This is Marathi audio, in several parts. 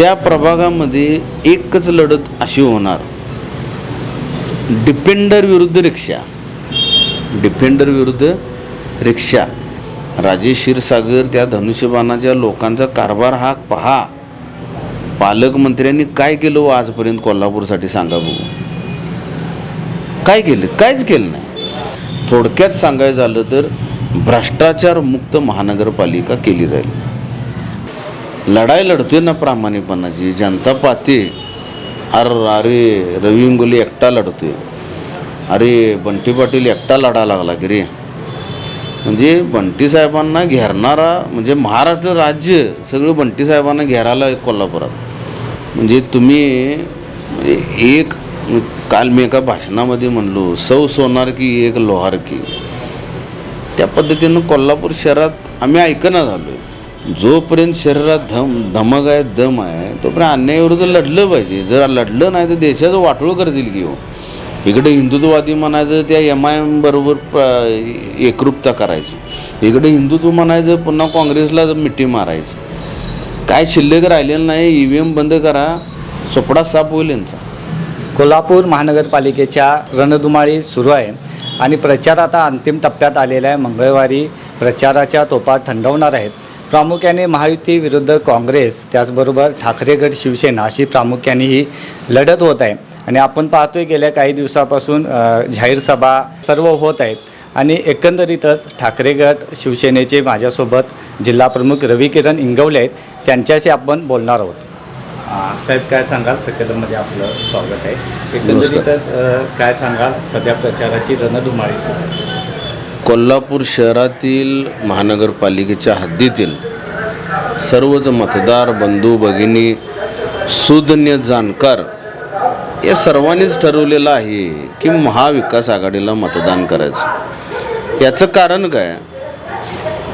त्या प्रभागामध्ये एकच लढत अशी होणार. डिपेंडर विरुद्ध रिक्षा. डिफेंडर विरुद्ध रिक्षा. राजे क्षीरसागर त्या धनुष्यबाणाच्या लोकांचा कारभार हा पहा. पालकमंत्र्यांनी काय केलं हो आजपर्यंत कोल्हापूरसाठी सांगा बघू. काय केलं? काहीच केलं नाही. थोडक्यात सांगायचं झालं तर भ्रष्टाचार मुक्त महानगरपालिका केली जाईल. लढाई लढते ना प्रामाणिकपणाची. जनता पाहते. अरे अरे रवी इंगोली एकटा लढतोय. अरे बंटी पाटील एकटा लढा लागला की रे. म्हणजे बंटी साहेबांना घेरणारा म्हणजे महाराष्ट्र राज्य सगळं बंटी साहेबांना घेरायला कोल्हापुरात. म्हणजे तुम्ही एक काल मी एका भाषणामध्ये म्हणलो सौ सोनार की एक लोहार की. त्या पद्धतीनं कोल्हापूर शहरात आम्ही ऐकणं झालो आहे जोपर्यंत शरीरात धम धमक आहे दम आहे तोपर्यंत अन्यायाविरुद्ध लढलं पाहिजे. जर लढलं नाही तर देशाचं वाटोळ करतील की हो. इकडे हिंदुत्ववादी म्हणायचं त्या एम आय एम बरोबर प- एकरूपता करायची. इकडे हिंदुत्व म्हणायचं पुन्हा काँग्रेसला मिठी मारायचं. काय शिल्लक राहिलेलं नाही ई व्ही एम बंद करा सोपडा साप होईल यांचा. कोल्हापूर महानगरपालिकेच्या रणधुमाळी सुरू आहे आणि प्रचार आता अंतिम टप्प्यात आलेला आहे. मंगळवारी प्रचाराच्या तोपा थंडवणार आहेत. प्रामुख्याने महायुती विरुद्ध काँग्रेस त्याचबरोबर ठाकरे गट शिवसेना अशी प्रामुख्याने ही लढत होत आहे. आणि आपण पाहतोय गेल्या काही दिवसापासून जाहीर सभा सर्व होत आहेत. आणि एकंदरीतच ठाकरे गट शिवसेनेचे माझ्यासोबत जिल्हाप्रमुख रवी किरण इंगवले आहेत. त्यांच्याशी आपण बोलणार आहोत. साहेब काय सांगाल? सकलमध्ये आपलं स्वागत आहे. एकंदरीतच काय सांगाल? सध्या प्रचाराची रणधुमाळी सुरू आहे. कोल्हापूर शहरातील महानगरपालिकेच्या हद्दीतील सर्वच मतदार बंधू भगिनी सुज्ञ जाणकार या सर्वांनीच ठरवलेलं आहे की महाविकास आघाडीला मतदान करायचं. याचं कारण काय?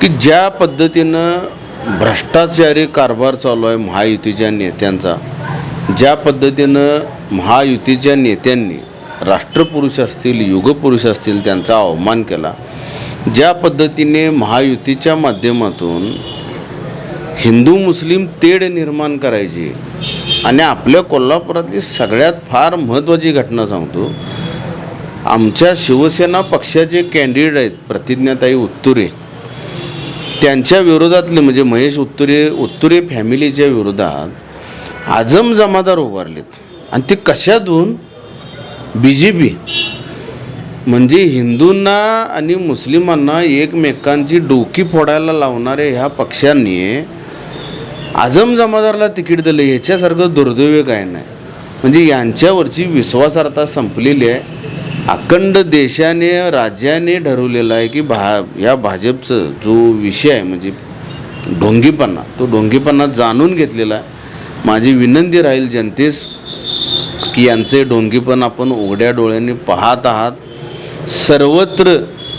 की ज्या पद्धतीनं भ्रष्टाचारी कारभार चालू आहे महायुतीच्या नेत्यांचा ज्या पद्धतीनं महायुतीच्या नेत्यांनी राष्ट्रपुरुष असतील युगपुरुष असतील त्यांचा अवमान केला ज्या पद्धतीने महायुतीच्या माध्यमातून हिंदू मुस्लिम तेढ निर्माण करायची आणि आपल्या कोल्हापुरातली सगळ्यात फार महत्त्वाची घटना सांगतो आमच्या शिवसेना पक्षाचे कॅन्डिडेट आहेत प्रतिज्ञाताई उत्तुरे. त्यांच्या विरोधातले म्हणजे महेश उत्तुरे उत्तुरे फॅमिलीच्या विरोधात आजम जमादार उभारलेत. आणि ते कशातून? B J P. म्हणजे हिंदूंना आणि मुस्लिमांना एकमेकांची डोकी फोडायला लावणारे ह्या पक्षांनी आजम जमादारला तिकीट दिलं ह्याच्यासारखं दुर्दैव काय नाही. म्हणजे यांच्यावरची विश्वासार्हता संपलेली आहे. अखंड देशाने राज्याने ठरवलेलं आहे की भा या भाजपचं जो विषय आहे म्हणजे ढोंगीपणा तो ढोंगीपणा जाणून घेतलेला आहे. माझी विनंती राहील जनतेस की यांचे ढोंगीपण आपण उघड्या डोळ्यांनी पाहत आहात. सर्वत्र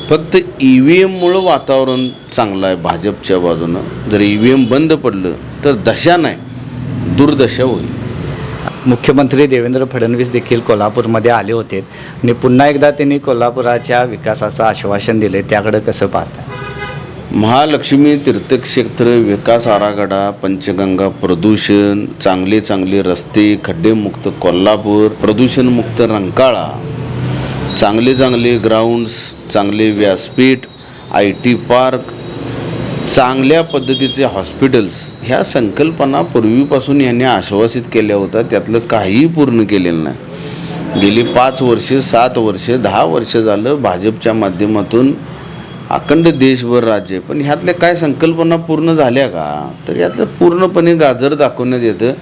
फक्त ई व्ही एममुळं वातावरण चांगलं आहे भाजपच्या बाजूनं. जर ई व्ही एम बंद पडलं तर दशा नाही दुर्दशा होईल. मुख्यमंत्री देवेंद्र फडणवीस देखील कोल्हापूरमध्ये आले होते आणि पुन्हा एकदा त्यांनी कोल्हापुराच्या विकासाचं आश्वासन दिले त्याकडे कसं पाहता? महालक्ष्मी तीर्थक्षेत्र विकास आराखडा पंचगंगा प्रदूषण चांगले चांगले रस्ते खड्डेमुक्त कोल्हापूर प्रदूषणमुक्त रंकाळा चांगले चांगले ग्राउंड्स चांगले व्यासपीठ आय टी पार्क चांगल्या पद्धतीचे हॉस्पिटल्स ह्या संकल्पना पूर्वीपासून यांनी आश्वासित केल्या होत्या. त्यातलं काहीही पूर्ण केलेलं नाही. गेली पाच वर्षे सात वर्षे दहा वर्ष झालं भाजपच्या माध्यमातून अखंड देशभर राज्य पण ह्यातल्या काय संकल्पना पूर्ण झाल्या का? तर यातलं पूर्णपणे गाजर दाखवण्यात येतं.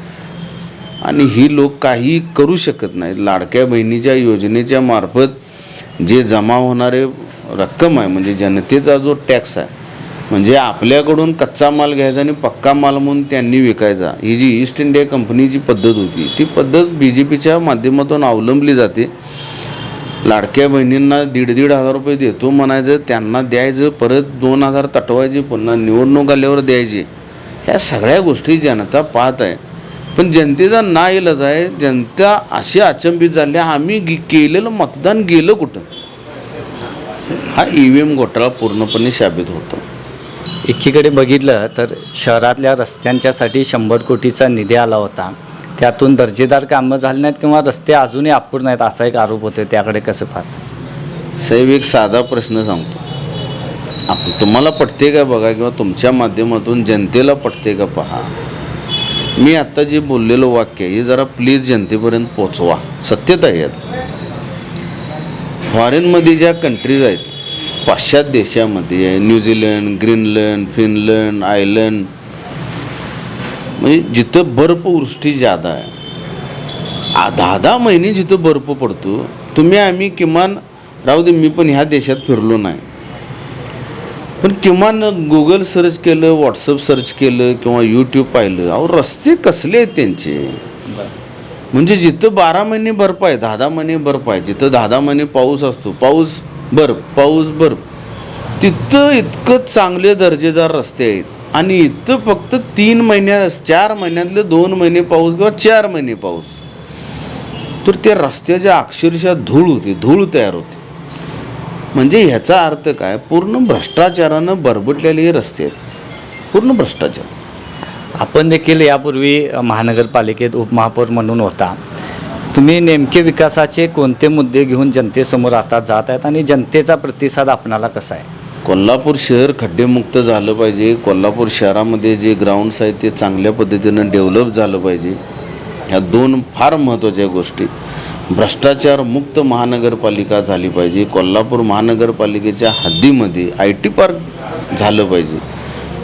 आणि ही लोक काही करू शकत नाहीत. लाडक्या बहिणीच्या योजनेच्या मार्फत जे जमा होणारे रक्कम आहे म्हणजे जनतेचा जो टॅक्स आहे म्हणजे आपल्याकडून कच्चा माल घ्यायचा आणि पक्का माल म्हणून त्यांनी विकायचा ही जी ईस्ट इंडिया कंपनीची पद्धत होती ती पद्धत बी जे पीच्या माध्यमातून अवलंबली जाते. लाडक्या बहिणींना दीड दीड हजार रुपये देतो म्हणायचं त्यांना द्यायचं परत दोन हजार तटवायचे पुन्हा निवडणूक आल्यावर द्यायचे. ह्या सगळ्या गोष्टी जनता पाहत आहे. पण जनतेचा ना इलाज आहे जनता अशी अचंबित झाली आम्ही गे- केलेलं मतदान गेलं कुठं? हा ई व्ही एम घोटाळा पूर्णपणे साबित होतो. एकीकडे बघितलं तर शहरातल्या रस्त्यांच्यासाठी शंभर कोटीचा निधी आला होता. त्यातून दर्जेदार कामं झाली नाहीत किंवा रस्ते अजूनही अपूर्ण आहेत असा एक आरोप होतो त्याकडे कसं पाहत? साहेब एक साधा प्रश्न सांगतो. आपण तुम्हाला पटते का बघा किंवा तुमच्या माध्यमातून जनतेला पटते का पहा? मी आत्ता जे बोललेलं वाक्य आहे, हे जरा प्लीज जनतेपर्यंत पोचवा. सत्यता आहे फॉरेनमध्ये ज्या कंट्रीज आहेत पाश्चात्य देशामध्ये न्यूझीलंड ग्रीनलंड फिनलंड आयर्लंड म्हणजे जिथं बर्फवृष्टी ज्यादा आहे आ- दहा दहा महिने जिथं बर्फ पडतो तुम्ही आम्ही किमान राहू दे मी पण ह्या देशात फिरलो नाही. पण किमान गुगल सर्च केलं व्हॉट्सअप सर्च केलं किंवा यूट्यूब पाहिलं अहो रस्ते कसले आहेत त्यांचे? म्हणजे जिथं बारा महिने बर्फ आहे दहा दहा महिने बर्फ आहे जिथं दहा दहा महिने पाऊस असतो पाऊस बर्फ पाऊस बर्फ तिथं इतकं चांगले दर्जेदार रस्ते आहेत. आणि इथं फक्त तीन महिन्या चार महिन्यातले दोन महिने पाऊस किंवा चार महिने पाऊस. तर त्या रस्त्याच्या अक्षरशः धूळ होती धूळ तयार होते. म्हणजे ह्याचा अर्थ काय? पूर्ण भ्रष्टाचारानं बरबटलेले हे रस्ते आहेत. पूर्ण भ्रष्टाचार. आपण देखील यापूर्वी महानगरपालिकेत उपमहापौर म्हणून होता. तुम्ही नेमके विकासाचे कोणते मुद्दे घेऊन जनतेसमोर आता जात आहेत आणि जनतेचा प्रतिसाद आपणाला कसा आहे? कोल्हापूर शहर खड्डेमुक्त झालं पाहिजे. कोल्हापूर शहरामध्ये जे ग्राउंड्स आहेत ते चांगल्या पद्धतीनं डेव्हलप झालं पाहिजे. ह्या दोन फार महत्त्वाच्या गोष्टी. भ्रष्टाचार मुक्त महानगरपालिका झाली पाहिजे. कोल्हापूर महानगरपालिकेच्या हद्दीमध्ये आय टी पार्क झालं पाहिजे.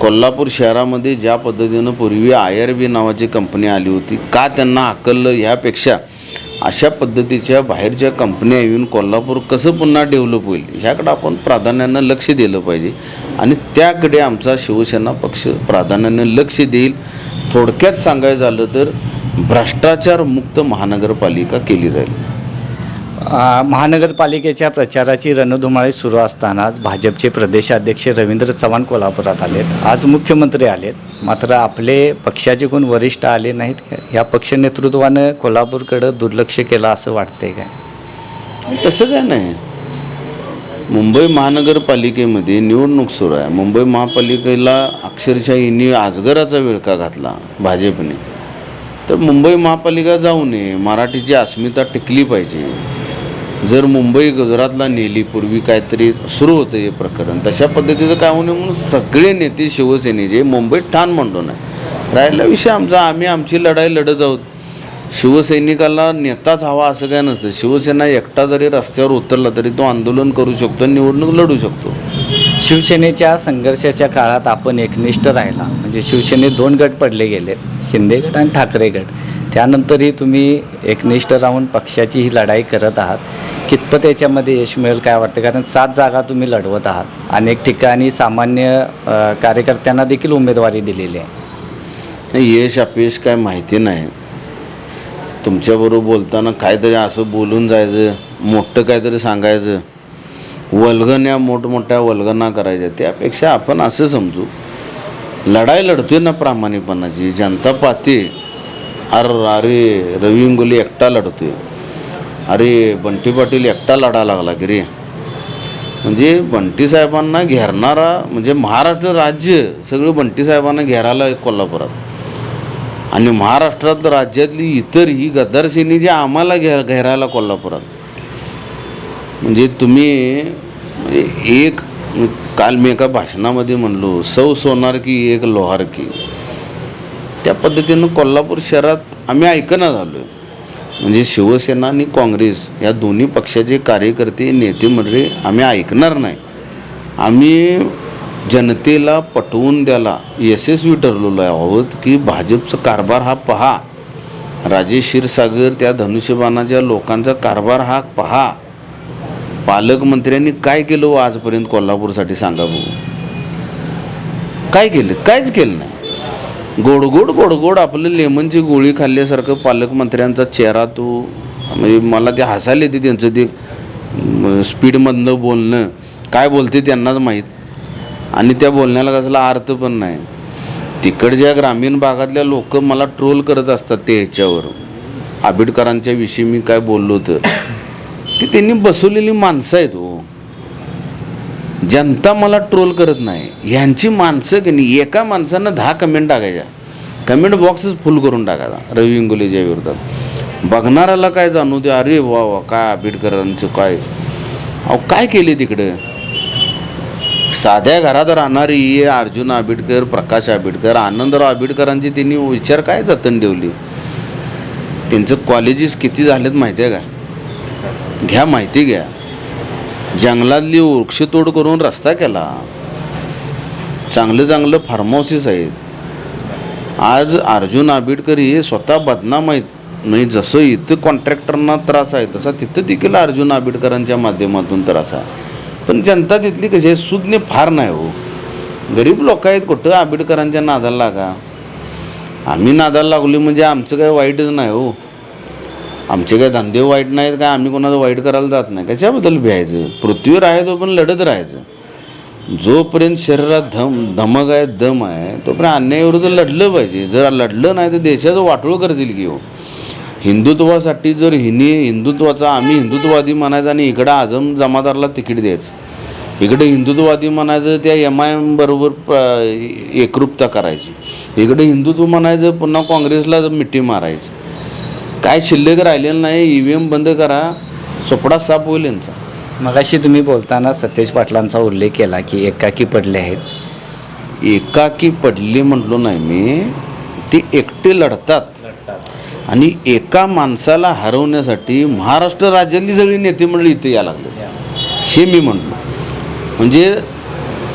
कोल्हापूर शहरामध्ये ज्या पद्धतीनं पूर्वी आय आर बी नावाची कंपनी आली होती का त्यांना आकललं ह्यापेक्षा अशा पद्धतीच्या बाहेरच्या कंपन्या येऊन कोल्हापूर कसं पुन्हा डेव्हलप होईल ह्याकडं आपण प्राधान्यानं लक्ष दिलं पाहिजे. आणि त्याकडे आमचा शिवसेना पक्ष प्राधान्यानं लक्ष देईल. थोडक्यात सांगायचं झालं तर भ्रष्टाचार मुक्त महानगरपालिका केली जाईल. महानगरपालिकेच्या प्रचाराची रणधुमाळी सुरू असतानाच भाजपचे प्रदेशाध्यक्ष रवींद्र चव्हाण कोल्हापुरात आलेत. आज मुख्यमंत्री आलेत. मात्र आपले पक्षाचे कोण वरिष्ठ आले नाहीत या पक्ष नेतृत्वानं कोल्हापूरकडं दुर्लक्ष केलं असं वाटतंय काय? तसं काय नाही. मुंबई महानगरपालिकेमध्ये निवडणूक सुरू आहे. मुंबई महापालिकेला अक्षरशः यांनी आजगराचा विळका घातला भाजपने. तर मुंबई महापालिका जाऊ नये मराठीची अस्मिता टिकली पाहिजे. जर मुंबई गुजरातला नेली पूर्वी काहीतरी सुरू होतं हे प्रकरण तशा पद्धतीचं काय होऊ नये म्हणून सगळे नेते शिवसेनेचे मुंबईत ठाण म्हणतो नये राहिला विषय आमचा आम्ही आमची लढाई लढत आहोत. शिवसैनिकाला नेताच हवा असं काय नसतं. शिवसेना एकटा जरी रस्त्यावर उतरला तरी तो आंदोलन करू शकतो निवडणूक लढू शकतो. शिवसेनेच्या संघर्षाच्या काळात आपण एकनिष्ठ राहिला. म्हणजे शिवसेनेत दोन गट पडले गेलेत शिंदे गट आणि ठाकरे गट. त्यानंतरही तुम्ही एकनिष्ठ राहून पक्षाची ही लढाई करत आहात. कितपत याच्यामध्ये यश मिळेल काय वाटतं? कारण सात जागा तुम्ही लढवत आहात. अनेक ठिकाणी सामान्य कार्यकर्त्यांना देखील उमेदवारी दिलेली आहे. यश अपयश काय माहिती नाही. तुमच्याबरोबर बोलताना काहीतरी असं बोलून जायचं मोठं काहीतरी सांगायचं. वल्गण्या मोठमोठ्या वल्गना करायच्या. त्यापेक्षा आपण असं समजू लढाई लढते ना प्रामाणिकपणाची. जनता पाहते. अर अरे रवी इंगोली एकटा लढतोय. अरे बंटी पाटील एकटा लढा लागला की रे. म्हणजे बंटी साहेबांना घेरणारा म्हणजे महाराष्ट्र राज्य सगळं बंटी साहेबांना घेरायला कोल्हापुरात. आणि महाराष्ट्रात राज्यातली इतर ही गद्दार जी आम्हाला घे घेरायला कोल्हापुरात. म्हणजे तुम्ही एक काल मी एका भाषणामध्ये म्हणलो सौ सोनार की एक लोहार की. त्या पद्धतीनं कोल्हापूर शहरात आम्ही ऐकणं झालो म्हणजे शिवसेना आणि काँग्रेस या दोन्ही पक्षाचे कार्यकर्ते नेते मंडळी आम्ही ऐकणार नाही. आम्ही जनतेला पटवून द्यायला यशस्वी ठरलेलो आहोत की भाजपचा कारभार हा पहा. राजे क्षीरसागर त्या धनुष्यबाणाच्या लोकांचा कारभार हा पहा. पालकमंत्र्यांनी काय केलं हो आजपर्यंत कोल्हापूरसाठी सांगा बघू. काय केलं? काहीच केलं नाही. गोडगोड गोडगोड आपलं लेमनची गोळी खाल्ल्यासारखं पालकमंत्र्यांचा चेहरा तो म्हणजे मला ते हसायला येते त्यांचं ते स्पीडमधनं बोलणं. काय बोलते त्यांनाच माहीत. आणि त्या बोलण्याला कसला अर्थ पण नाही. तिकडच्या ग्रामीण भागातल्या लोक मला ट्रोल करत असतात ते ह्याच्यावर. आबिडकरांच्या विषयी मी काय बोललो तर. ती त्यांनी बसवलेली माणसं आहेत हो. जनता मला ट्रोल करत नाही. ह्यांची माणसं की नाही एका माणसानं दहा कमेंट टाकायच्या. कमेंट बॉक्सच फुल करून टाकायचा रवी इंगोलेच्या विरोधात. बघणाऱ्याला काय जाणू दे अरे वा वा काय आंबेडकरांचं काय? अहो काय केले तिकडं? साध्या घरात राहणारी अर्जुन आंबेडकर प्रकाश आंबेडकर आनंदराव आंबेडकरांची त्यांनी विचार काय जतन ठेवली? त्यांचं कॉलेजेस किती झालेत माहिती आहे का? घ्या माहिती घ्या. जंगलातली वृक्षतोड करून रस्ता केला. चांगलं चांगलं फार्म आहेत. आज अर्जुन आंबेडकर हे स्वतः बदनाम आहेत. नाही जसं इथं कॉन्ट्रॅक्टरना त्रास आहे तसा तिथं देखील अर्जुन आंबेडकरांच्या माध्यमातून त्रास आहे. पण जनता तिथली कशी आहे? सुज्ञ फार नाही हो. गरीब लोक आहेत कुठं आंबेडकरांच्या नादाला लागा? आम्ही नादाला लागलो म्हणजे आमचं काय वाईटच नाही हो. आमचे काय धंदे वाईट नाहीत काय? आम्ही कोणाचं वाईट करायला जात नाही. कशाबद्दल भ्यायचं? पृथ्वीवर आहे तो पण लढत राहायचं. जोपर्यंत शरीरात धम धमक आहे दम आहे तोपर्यंत अन्यायाविरुद्ध लढलं पाहिजे. जर लढलं नाही तर देशाचं वाटोळ करतील की हो. हिंदुत्वासाठी जर हिने हिंदुत्वाचा आम्ही हिंदुत्ववादी म्हणायचं आणि इकडं आझम जमादारला तिकीट द्यायचं. इकडे हिंदुत्ववादी म्हणायचं त्या एम आय एम बरोबर प- एकरूपता करायची. इकडे हिंदुत्व म्हणायचं पुन्हा काँग्रेसला मिठी मारायचं. काय शिल्लक राहिलेलं नाही ई व्ही एम बंद करा सोपडा साफ होईल यांचा. मगाशी तुम्ही बोलताना सतेज पाटलांचा उल्लेख केला की एकाकी पडले आहेत. एकाकी पडले म्हटलो नाही मी ते एकटे लढतात. आणि एका माणसाला हरवण्यासाठी महाराष्ट्र राज्यातली सगळी नेते मंडळी इथे यायला लागले हे मी म्हटलो म्हणजे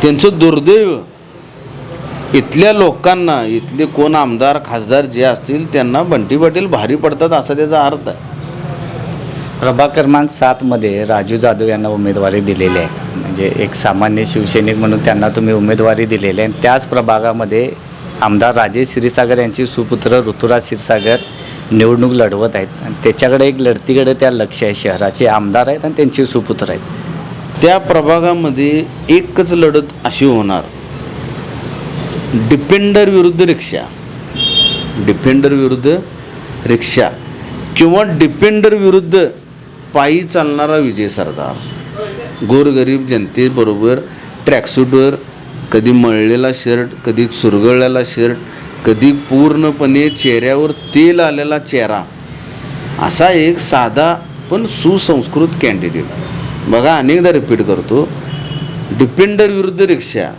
त्यांचं दुर्दैव इथल्या लोकांना इथले कोण आमदार खासदार जे असतील त्यांना बंटी पाटील भारी पडतात असा त्याचा अर्थ आहे. प्रभाग क्रमांक सातमध्ये राजू जाधव यांना उमेदवारी दिलेली आहे. म्हणजे एक सामान्य शिवसैनिक म्हणून त्यांना तुम्ही उमेदवारी दिलेली आहे. आणि त्याच प्रभागामध्ये आमदार राजेश क्षीरसागर यांची सुपुत्र ऋतुराज क्षीरसागर निवडणूक लढवत आहेत. आणि त्याच्याकडे एक लढतीकडे त्या लक्ष आहे. शहराचे आमदार आहेत आणि त्यांचे सुपुत्र आहेत. त्या प्रभागामध्ये एकच लढत अशी होणार. डिपेंडर विरुद्ध रिक्षा. डिपेंडर विरुद्ध रिक्षा. किंवा डिपेंडर विरुद्ध पायी चालणारा विजय सरदार. गोरगरीब जनतेबरोबर ट्रॅकसूटवर कधी मळलेला शर्ट कधी चुरगळलेला शर्ट कधी पूर्णपणे चेहऱ्यावर तेल आलेला चेहरा. असा एक साधा पण सुसंस्कृत कॅन्डिडेट बघा अनेकदा रिपीट करतो. डिपेंडर विरुद्ध रिक्षा.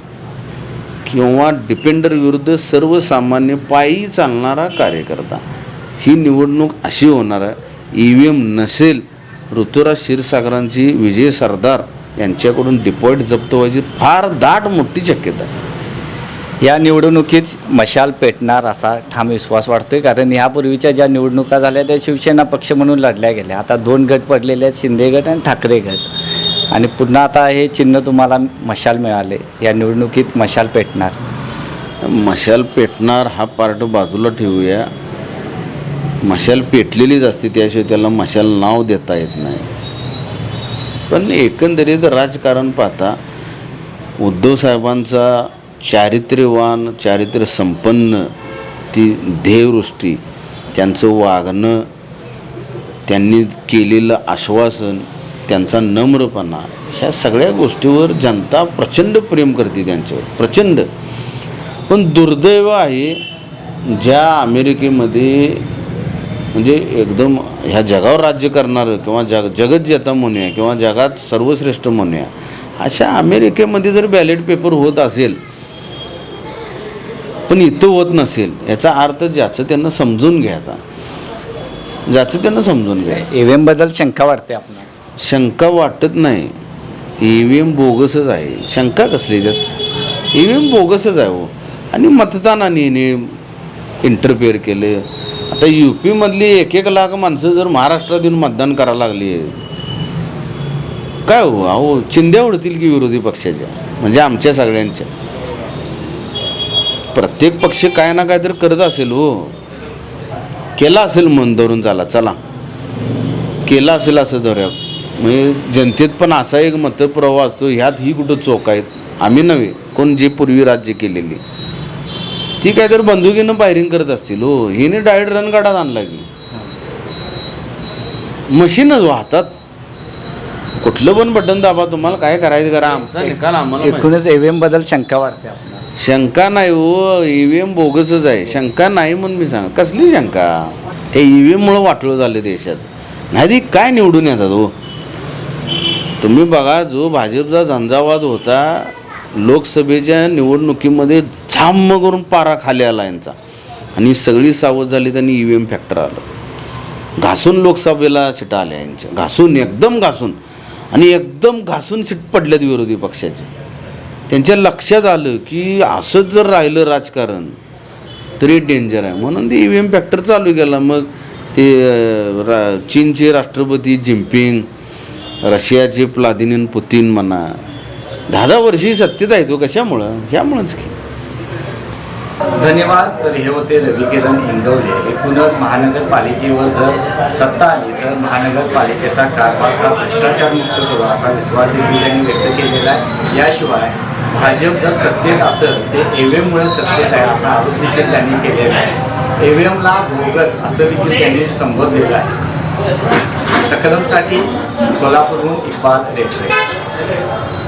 किंवा डिपेंडर विरुद्ध सर्वसामान्य पायी चालणारा कार्यकर्ता. ही निवडणूक अशी होणार आहे. ई व्ही एम नसेल ऋतुराज क्षीरसागरांची विजय सरदार यांच्याकडून डिपॉझिट जप्त व्हायची फार दाट मोठी शक्यता आहे. या निवडणुकीत मशाल पेटणार असा ठाम विश्वास वाटतोय कारण यापूर्वीच्या ज्या निवडणुका झाल्या त्या शिवसेना पक्ष म्हणून लढल्या गेल्या. आता दोन गट पडलेले आहेत शिंदे गट आणि ठाकरे गट. आणि पुन्हा आता हे चिन्ह तुम्हाला मशाल मिळाले. या निवडणुकीत मशाल पेटणार. मशाल पेटणार हा पार्ट बाजूला ठेवूया. मशाल पेटलेलीच असते त्याशिवाय त्याला मशाल नाव देता येत नाही. पण एकंदरीत राजकारण पाहता उद्धव साहेबांचा चारित्र्यवान चारित्र्य संपन्न ती ध्येयवृष्टी त्यांचं वागणं त्यांनी केलेलं आश्वासन त्यांचा नम्रपणा ह्या सगळ्या गोष्टीवर जनता प्रचंड प्रेम करते त्यांच्यावर प्रचंड. पण दुर्दैव आहे ज्या अमेरिकेमध्ये म्हणजे एकदम ह्या जगावर राज्य करणारं किंवा जग जगत जेता म्हणूया किंवा जगात सर्वश्रेष्ठ म्हणूया अशा अमेरिकेमध्ये जर बॅलेट पेपर होत असेल पण इथं होत नसेल याचा अर्थ ज्याचं त्यांना समजून घ्यायचा. ज्याचं त्यांना समजून घ्या एव्हीएमबद्दल शंका वाटते आपल्याला. शंका वाटत नाही. ई व्ही एम बोगसच आहे. शंका कसली त्यात ई व्ही एम बोगसच आहे हो. आणि मतदानाने इंटरफेअर केले. आता यू पीमधली एक एक लाख माणसं जर महाराष्ट्रात येऊन मतदान करायला लागली काय हो? अहो चिंध्या उडतील की विरोधी पक्षाच्या? म्हणजे आमच्या सगळ्यांच्या. प्रत्येक पक्ष काय ना काय तर करत असेल हो. केला असेल मन धरून चाला. चला. केला असेल असं धरूया म्हणजे जनतेत पण असा एक मतप्रवाह असतो ह्यात ही कुठं चोक आहेत? आम्ही नव्हे कोण जे पूर्वी राज्य केलेली. ती काय तर बंदुकीनं फायरिंग करत असतील हो. हिने डायरेक्ट रन गाडात आणला की. मशीनच वाहतात. कुठलं पण बटन दाबा तुम्हाला काय करायचं? करा आमचा निकाल आम्हाला माहिती. एकूणच एव्हीएमबद्दल शंका वाटते आपल्याला. शंका नाही हो. ई व्ही एम बोगसच आहे. शंका नाही म्हणून मी सांग कसली शंका? ते ई व्ही एममुळं वाटलं झालं देशाचं. नाही ती काय निवडून येतात हो? तुम्ही बघा जो भाजपचा झंझावाद होता लोकसभेच्या निवडणुकीमध्ये झाम्म करून पारा खाली आला यांचा. आणि सगळी सावध झाली त्यांनी ई व्ही एम फॅक्टर आलं. घासून लोकसभेला सीटा आल्या यांच्या. घासून एकदम घासून. आणि एकदम घासून सीट पडल्यात विरोधी पक्षाचे. त्यांच्या लक्षात आलं की असंच जर राहिलं राजकारण तरी डेंजर आहे. म्हणून ते ई व्ही एम फॅक्टर चालू केला. मग ते रा चीनचे राष्ट्रपती जिनपिंग रशियाचे प्लादिनीन पुतीन म्हणा. दहा दहा वर्षी सत्तेत आहे तो हो कशामुळं? ह्यामुळंच की. धन्यवाद. तर हे होते रविकिरण हिंगवले एकूणच महानगरपालिकेवर जर सत्ता आली तर महानगरपालिकेचा कारभार हा भ्रष्टाचारमुक्त करू असा विश्वास देखील त्यांनी व्यक्त केलेला आहे. याशिवाय भाजप जर सत्तेत असेल ते एव्हीएममुळे सत्तेत आहे असा आरोप देखील त्यांनी केलेला आहे. एव्हीएमला बोगस असं देखील त्यांनी संबोधलेलं आहे. सकलमसाठी कोल्हापूरहून इक्बाल रेटरे